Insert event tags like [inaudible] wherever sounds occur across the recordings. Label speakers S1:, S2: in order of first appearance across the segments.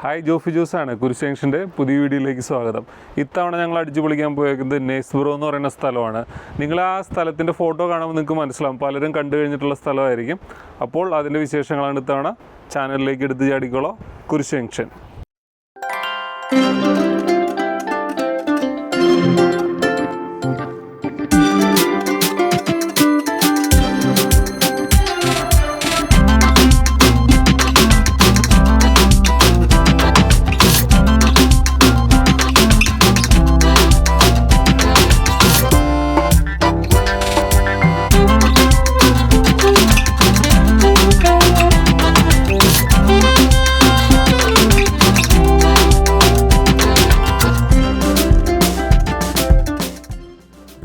S1: Hi Jofi Jose ആണ്. കുരിശ് ജംഗ്ഷന്റെ പുതിയ വീഡിയോയിലേക്ക് സ്വാഗതം. ഇത്തവണ ഞങ്ങൾ അടിച്ചു പൊളിക്കാൻ പോയേക്കുന്നത് നെയ്സ്ബ്രോ എന്ന് പറയുന്ന സ്ഥലമാണ്. നിങ്ങൾ ആ സ്ഥലത്തിന്റെ ഫോട്ടോ കാണുമ്പോൾ നിങ്ങൾക്ക് മനസ്സിലാവും. പലരും കണ്ടു കഴിഞ്ഞിട്ടുള്ള സ്ഥലമായിരിക്കും. അപ്പോൾ അതിന്റെ വിശേഷങ്ങളാണ് ഇത്തവണ ചാനലിലേക്ക് എടുത്ത് ചാടിക്കോളോ. കുരിശ് ജംഗ്ഷൻ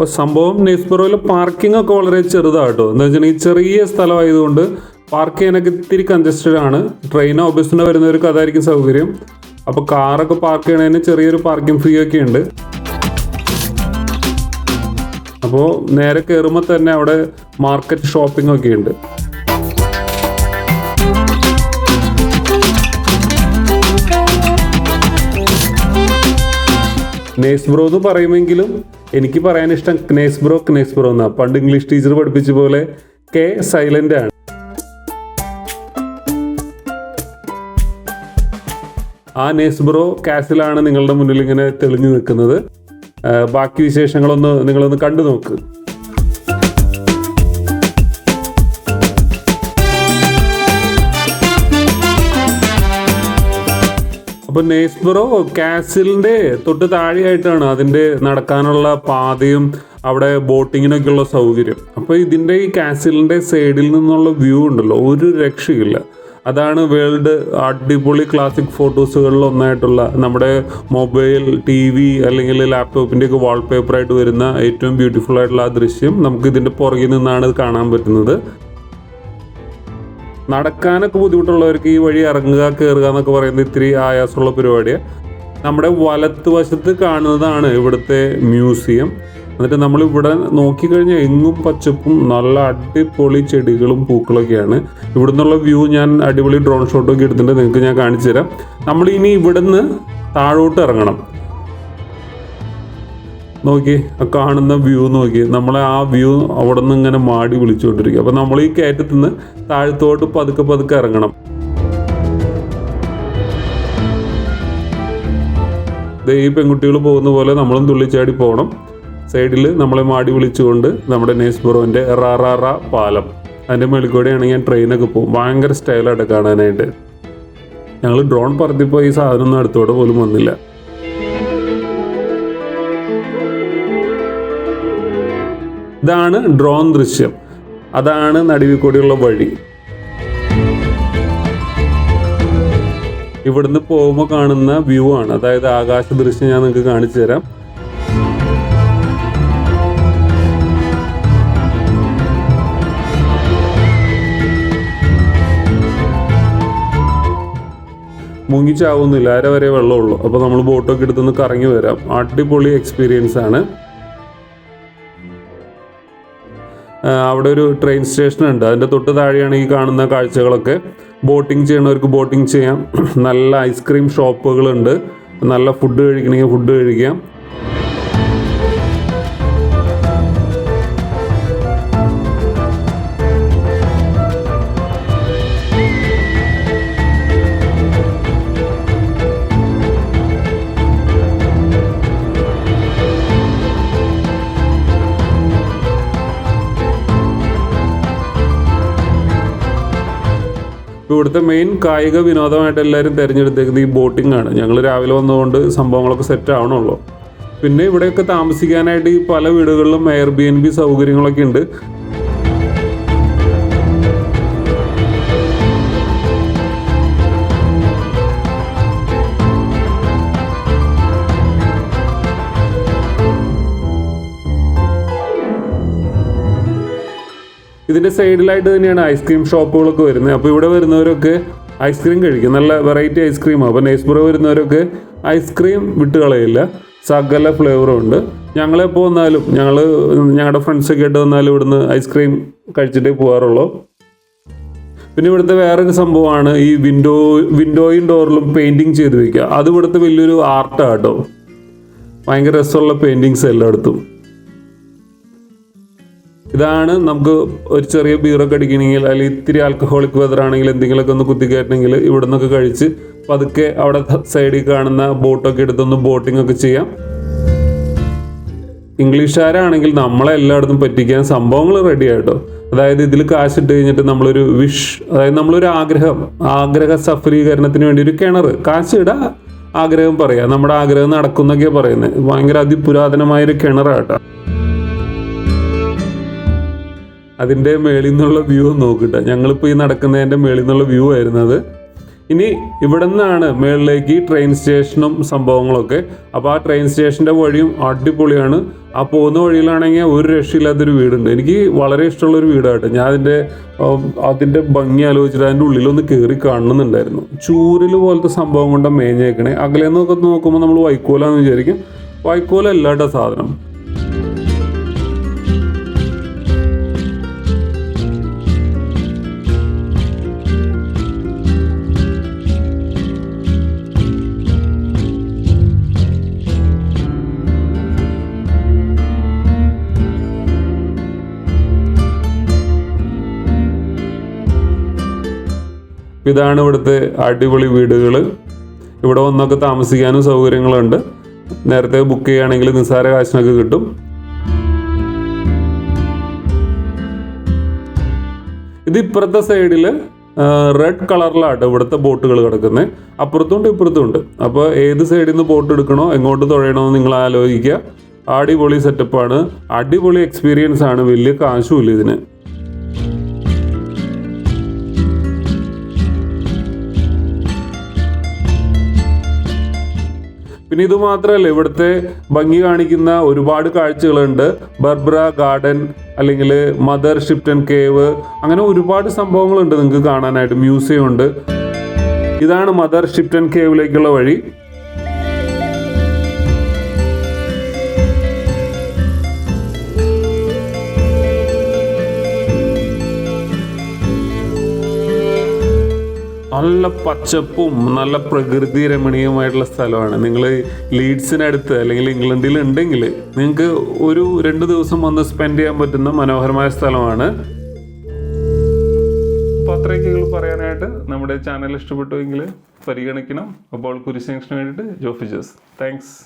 S1: അപ്പോൾ സംഭവം നെയ്സ്ബറോയിൽ പാർക്കിംഗ് ഒക്കെ വളരെ ചെറുതാട്ടോ. എന്താ വെച്ചിട്ടുണ്ടെങ്കിൽ ചെറിയ സ്ഥലമായതുകൊണ്ട് പാർക്ക് ചെയ്യാനൊക്കെ ഇത്തിരി കൺജസ്റ്റഡ് ആണ്. ട്രെയിനോ ബസ്സിനോ വരുന്നവർക്ക് അതായിരിക്കും സൗകര്യം. അപ്പോൾ കാറൊക്കെ പാർക്ക് ചെയ്യണതിന് ചെറിയൊരു പാർക്കിംഗ് ഫീ ഒക്കെ ഉണ്ട്. അപ്പോൾ നേരെ കയറുമ്പോൾ തന്നെ അവിടെ മാർക്കറ്റ് ഷോപ്പിംഗ് ഒക്കെ ഉണ്ട്. നേസ് ബ്രോ എന്ന് പറയുമെങ്കിലും എനിക്ക് പറയാൻ ഇഷ്ടം ക്നേസ് ബ്രോ ക്നേസ് ബ്രോ എന്നാ. പണ്ട് ഇംഗ്ലീഷ് ടീച്ചർ പഠിപ്പിച്ച പോലെ കെ സൈലന്റ് ആണ്. ആ നേസ് ബ്രോ കാസിലാണ് നിങ്ങളുടെ മുന്നിൽ ഇങ്ങനെ തെളിഞ്ഞു നിൽക്കുന്നത്. ബാക്കി വിശേഷങ്ങളൊന്ന് നിങ്ങളൊന്ന് കണ്ടു നോക്ക് അപ്പോൾ നെയ്സ്ബറോ കാസിലിന്റെ തൊട്ട് താഴെയായിട്ടാണ് അതിന്റെ നടക്കാനുള്ള പാതയും അവിടെ ബോട്ടിങ്ങിനൊക്കെയുള്ള സൗകര്യം. അപ്പോൾ ഇതിന്റെ ഈ കാസിലിന്റെ സൈഡിൽ നിന്നുള്ള വ്യൂ ഉണ്ടല്ലോ ഒരു രക്ഷയില്ല. അതാണ് വേൾഡ് അടിപൊളി ക്ലാസിക് ഫോട്ടോസുകളിൽ ഒന്നായിട്ടുള്ള നമ്മുടെ മൊബൈൽ ടി വി അല്ലെങ്കിൽ ലാപ്ടോപ്പിന്റെ ഒക്കെ വാൾപേപ്പറായിട്ട് വരുന്ന ഏറ്റവും ബ്യൂട്ടിഫുൾ ആയിട്ടുള്ള ആ ദൃശ്യം നമുക്ക് ഇതിന്റെ പുറകിൽ നിന്നാണ് കാണാൻ പറ്റുന്നത്. നടക്കാനൊക്കെ ബുദ്ധിമുട്ടുള്ളവർക്ക് ഈ വഴി ഇറങ്ങുക കയറുക എന്നൊക്കെ പറയുന്നത് ഇത്തിരി ആയാസമുള്ള പരിപാടിയാണ് നമ്മുടെ വലത്തുവശത്ത് കാണുന്നതാണ് ഇവിടുത്തെ മ്യൂസിയം. എന്നിട്ട് നമ്മൾ ഇവിടെ നോക്കിക്കഴിഞ്ഞാൽ എങ്ങും പച്ചപ്പും നല്ല അടിപൊളി ചെടികളും പൂക്കളൊക്കെയാണ്. ഇവിടെ നിന്നുള്ള വ്യൂ ഞാൻ അടിപൊളി ഡ്രോൺ ഷോട്ടൊക്കെ എടുത്തിട്ടുണ്ട് നിങ്ങൾക്ക് ഞാൻ കാണിച്ചു തരാം നമ്മൾ ഇനി ഇവിടുന്ന് താഴോട്ട് ഇറങ്ങണം. നോക്കി ആ കാണുന്ന വ്യൂ നോക്കി. നമ്മളെ ആ വ്യൂ അവിടെ നിന്ന് ഇങ്ങനെ മാടി വിളിച്ചുകൊണ്ടിരിക്കും. അപ്പം നമ്മൾ ഈ കയറ്റത്തു നിന്ന് താഴത്തോട്ട് പതുക്കെ പതുക്കെ ഇറങ്ങണം. ഈ പെൺകുട്ടികൾ പോകുന്ന പോലെ നമ്മളും തുള്ളിച്ചാടി പോകണം. സൈഡിൽ നമ്മളെ മാടി വിളിച്ചുകൊണ്ട് നമ്മുടെ നേസ്ബുറോന്റെ റാറാറ പാലം. അതിന്റെ കൂടെയാണ് ഞാൻ ട്രെയിനൊക്കെ പോകും. ഭയങ്കര സ്റ്റൈലായിട്ട് കാണാനായിട്ട്. ഞങ്ങൾ ഡ്രോൺ പറത്തിപ്പോൾ ഈ സാധനമൊന്നും അടുത്തോടെ പോലും വന്നില്ല. ഇതാണ് ഡ്രോൺ ദൃശ്യം. അതാണ് നടുവിൽ കൂടിയുള്ള വഴി. ഇവിടുന്ന് പോകുമ്പോൾ കാണുന്ന വ്യൂ ആണ്. അതായത് ആകാശ ദൃശ്യം ഞാൻ നിങ്ങൾക്ക് കാണിച്ചു തരാം. മുങ്ങിച്ചാവുന്നില്ല. അര വരെ വെള്ളമുള്ളൂ. അപ്പോൾ നമ്മൾ ബോട്ടൊക്കെ എടുത്തുനിന്ന് കറങ്ങി വരാം. അടിപൊളി എക്സ്പീരിയൻസ് ആണ്. അവിടെ ഒരു ട്രെയിൻ സ്റ്റേഷൻ ഉണ്ട്. അതിന്റെ തൊട്ട് താഴെയാണ് ഈ കാണുന്ന കാഴ്ചകളൊക്കെ. ബോട്ടിംഗ് ചെയ്യണവർക്ക് ബോട്ടിംഗ് ചെയ്യാം. [clears throat] നല്ല ഐസ്ക്രീം ഷോപ്പുകളുണ്ട് നല്ല ഫുഡ് കഴിക്കണമെങ്കിൽ ഫുഡ് കഴിക്കാം. ഇവിടുത്തെ മെയിൻ കായിക വിനോദമായിട്ട് എല്ലാവരും തിരഞ്ഞെടുത്തേക്കുന്നത് ഈ ബോട്ടിംഗ് ആണ്. ഞങ്ങൾ രാവിലെ വന്നതുകൊണ്ട് സംഭവങ്ങളൊക്കെ സെറ്റ് ആവണുള്ളൂ. പിന്നെ ഇവിടെയൊക്കെ താമസിക്കാനായിട്ട് ഈ പല വീടുകളിലും എയർ ബി എൻ ബി സൗകര്യങ്ങളൊക്കെ ഉണ്ട്. ഇതിന്റെ സൈഡിലായിട്ട് തന്നെയാണ് ഐസ്ക്രീം ഷോപ്പുകളൊക്കെ വരുന്നത്. അപ്പോൾ ഇവിടെ വരുന്നവരൊക്കെ ഐസ്ക്രീം കഴിക്കും. നല്ല വെറൈറ്റി ഐസ്ക്രീം അപ്പോൾ നെയ്സ്പുറ വരുന്നവരൊക്കെ ഐസ്ക്രീം വിട്ട് കളയില്ല സകല ഫ്ലേവറും ഉണ്ട്. ഞങ്ങളെപ്പോൾ വന്നാലും ഞങ്ങൾ ഞങ്ങളുടെ ഫ്രണ്ട്സൊക്കെ ആയിട്ട് വന്നാലും ഇവിടുന്ന് ഐസ്ക്രീം കഴിച്ചിട്ടേ പോകാറുള്ളൂ പിന്നെ ഇവിടുത്തെ വേറൊരു സംഭവമാണ് ഈ വിൻഡോ വിൻഡോയും ഡോറിലും പെയിന്റിങ് ചെയ്ത് വെക്കുക. അത് ഇവിടുത്തെ വലിയൊരു ആർട്ടാണ് കേട്ടോ. ഭയങ്കര രസമുള്ള പെയിന്റിങ്സ് എല്ലായിടത്തും ഇതാണ് നമുക്ക് ഒരു ചെറിയ ബീറൊക്കെ അടിക്കണമെങ്കിൽ അല്ലെങ്കിൽ ഇത്തിരി ആൽക്കഹോളിക് വെതർ ആണെങ്കിൽ എന്തെങ്കിലുമൊക്കെ ഒന്ന് കുത്തിക്കയറ്റണമെങ്കിൽ ഇവിടെ നിന്നൊക്കെ കഴിച്ച് പതുക്കെ അവിടെ സൈഡിൽ കാണുന്ന ബോട്ടൊക്കെ എടുത്തൊന്ന് ബോട്ടിംഗ് ഒക്കെ ചെയ്യാം. ഇംഗ്ലീഷുകാരാണെങ്കിൽ നമ്മളെ എല്ലായിടത്തും പറ്റിക്കാൻ സംഭവങ്ങൾ റെഡി ആയിട്ടോ. അതായത് ഇതിൽ കാശിട്ട് കഴിഞ്ഞിട്ട് നമ്മളൊരു വിഷ് അതായത് നമ്മളൊരു ആഗ്രഹം ആഗ്രഹ സഫലീകരണത്തിന് വേണ്ടി ഒരു കിണർ കാശിട ആഗ്രഹം പറയാം. നമ്മുടെ ആഗ്രഹം നടക്കുന്നൊക്കെയാണ് പറയുന്നത്. ഭയങ്കര അതിപുരാതനമായൊരു കിണറാട്ടോ. അതിന്റെ മേളിൽ നിന്നുള്ള വ്യൂ നോക്കിട്ട. ഞങ്ങളിപ്പോൾ ഈ നടക്കുന്നതിന്റെ മേളിൽ നിന്നുള്ള വ്യൂ ആയിരുന്നത് ഇനി ഇവിടെ നിന്നാണ് മേളിലേക്ക് ട്രെയിൻ സ്റ്റേഷനും സംഭവങ്ങളൊക്കെ. അപ്പോൾ ആ ട്രെയിൻ സ്റ്റേഷന്റെ വഴിയും അടിപൊളിയാണ്. ആ പോകുന്ന വഴിയിലാണെങ്കിൽ ഒരു രക്ഷയില്ലാത്തൊരു വീടുണ്ട്. എനിക്ക് വളരെ ഇഷ്ടമുള്ളൊരു വീടായിട്ട് ഞാൻ അതിന്റെ അതിന്റെ ഭംഗി ആലോചിച്ചിട്ട് അതിന്റെ ഉള്ളിലൊന്ന് കയറി കാണുന്നുണ്ടായിരുന്നു ചൂരൽ പോലത്തെ സംഭവം കൊണ്ട് മേഞ്ഞേക്കണേ. അകലെ നിന്നൊക്കെ നോക്കുമ്പോൾ നമ്മൾ വൈക്കോലാന്ന് വിചാരിക്കും. വൈക്കോല അല്ലാട്ടോ സാധനം. ഇതാണ് ഇവിടുത്തെ അടിപൊളി വീടുകൾ ഇവിടെ വന്നൊക്കെ താമസിക്കാനും സൗകര്യങ്ങളുണ്ട്. നേരത്തെ ബുക്ക് ചെയ്യുകയാണെങ്കിൽ നിസ്സാര കാശിനൊക്കെ കിട്ടും. ഇത് ഇപ്പുറത്തെ സൈഡിൽ റെഡ് കളറിലാട്ടോ ഇവിടുത്തെ ബോട്ടുകൾ കിടക്കുന്നത് അപ്പുറത്തുണ്ട് ഇപ്പുറത്തുണ്ട്. അപ്പോൾ ഏത് സൈഡിൽ നിന്ന് ബോട്ട് എടുക്കണോ എങ്ങോട്ട് തുഴയണമെന്ന് നിങ്ങൾ ആലോചിക്കുക. അടിപൊളി സെറ്റപ്പാണ് അടിപൊളി എക്സ്പീരിയൻസ് ആണ്. വലിയ കാശുമില്ല ഇതിന്. പിന്നെ ഇത് മാത്രമല്ല ഇവിടുത്തെ ഭംഗി കാണിക്കുന്ന ഒരുപാട് കാഴ്ചകളുണ്ട്. ബർബ്ര ഗാർഡൻ അല്ലെങ്കിൽ മദർ ഷിപ്റ്റൻ കേവ് അങ്ങനെ ഒരുപാട് സംഭവങ്ങളുണ്ട് നിങ്ങൾക്ക് കാണാനായിട്ട് മ്യൂസിയം ഉണ്ട്. ഇതാണ് മദർ ഷിപ്റ്റൻ കേവിലേക്കുള്ള വഴി. നല്ല പച്ചപ്പും നല്ല പ്രകൃതി രമണീയമായിട്ടുള്ള സ്ഥലമാണ്. നിങ്ങൾ ലീഡ്സിനടുത്ത് അല്ലെങ്കിൽ ഇംഗ്ലണ്ടിൽ ഉണ്ടെങ്കിൽ നിങ്ങൾക്ക് ഒരു രണ്ട് ദിവസം വന്ന് സ്പെൻഡ് ചെയ്യാൻ പറ്റുന്ന മനോഹരമായ സ്ഥലമാണ്. അപ്പോൾ അത്രയൊക്കെ പറയാനായിട്ട് നമ്മുടെ ചാനൽ ഇഷ്ടപ്പെട്ടുവെങ്കിൽ പരിഗണിക്കണം. അപ്പോൾ കുരിശേഷന് വേണ്ടിയിട്ട് ജോഫിജസ്. താങ്ക്സ്